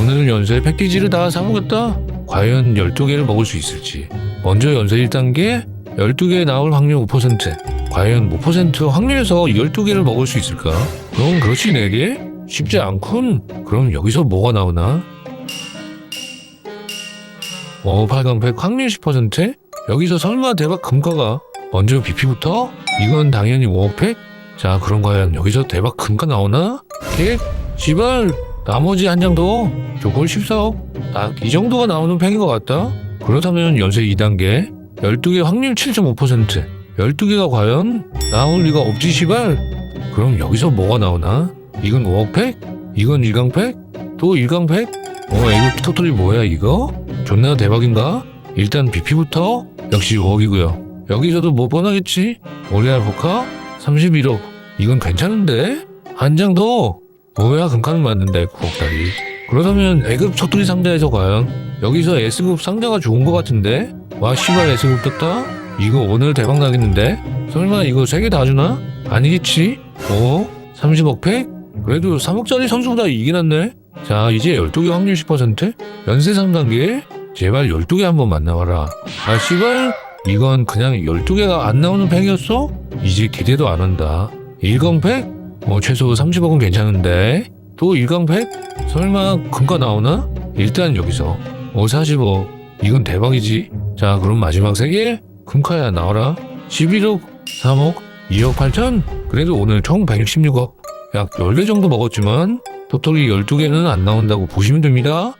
오늘은 연세 패키지를 다 사먹었다. 과연 12개를 먹을 수 있을지. 먼저 연세 1단계 12개 나올 확률 5%. 과연 5% 확률에서 12개를 먹을 수 있을까? 그럼 그렇지 4개? 쉽지 않군. 그럼 여기서 뭐가 나오나? 어, 8강팩 확률 10%? 여기서 설마 대박 금가가 먼저 BP부터? 이건 당연히 5팩? 자, 그럼 과연 여기서 대박 금가 나오나? 개? 지발! 나머지 한 장 더? 저걸 14억? 딱 이 정도가 나오는 팩인 것 같다? 그렇다면 연세 2단계 12개 확률 7.5% 12개가 과연 나올 리가 없지 시발 그럼 여기서 뭐가 나오나? 이건 5억 팩? 이건 1강 팩? 또 1강 팩? 어 이거 토토리 뭐야 이거? 존나 대박인가? 일단 BP부터 역시 5억이고요 여기서도 뭐 뻔하겠지? 오리알 포카 31억 이건 괜찮은데? 한 장 더? 뭐야 금카는 맞는데 9억짜리 그렇다면 A급 토토리 상자에서 과연 여기서 S급 상자가 좋은 것 같은데? 와 씨발 S급 떴다? 이거 오늘 대박 나겠는데? 설마 이거 세 개 다 주나? 아니겠지? 어? 30억 팩? 그래도 3억짜리 선수보다 이긴 한데? 자 이제 12개 확률 10% 연세 3단계 제발 12개 한번 만나봐라 아 씨발 이건 그냥 12개가 안 나오는 팩이었어? 이제 기대도 안 한다 1강팩? 뭐 최소 30억은 괜찮은데 또 1강팩? 설마 금가 나오나? 일단 여기서. 5 40억 이건 대박이지. 자 그럼 마지막 3개. 금카야 나와라. 11억 3억 2억 8천? 그래도 오늘 총 116억. 약 10개 정도 먹었지만 토토리 12개는 안 나온다고 보시면 됩니다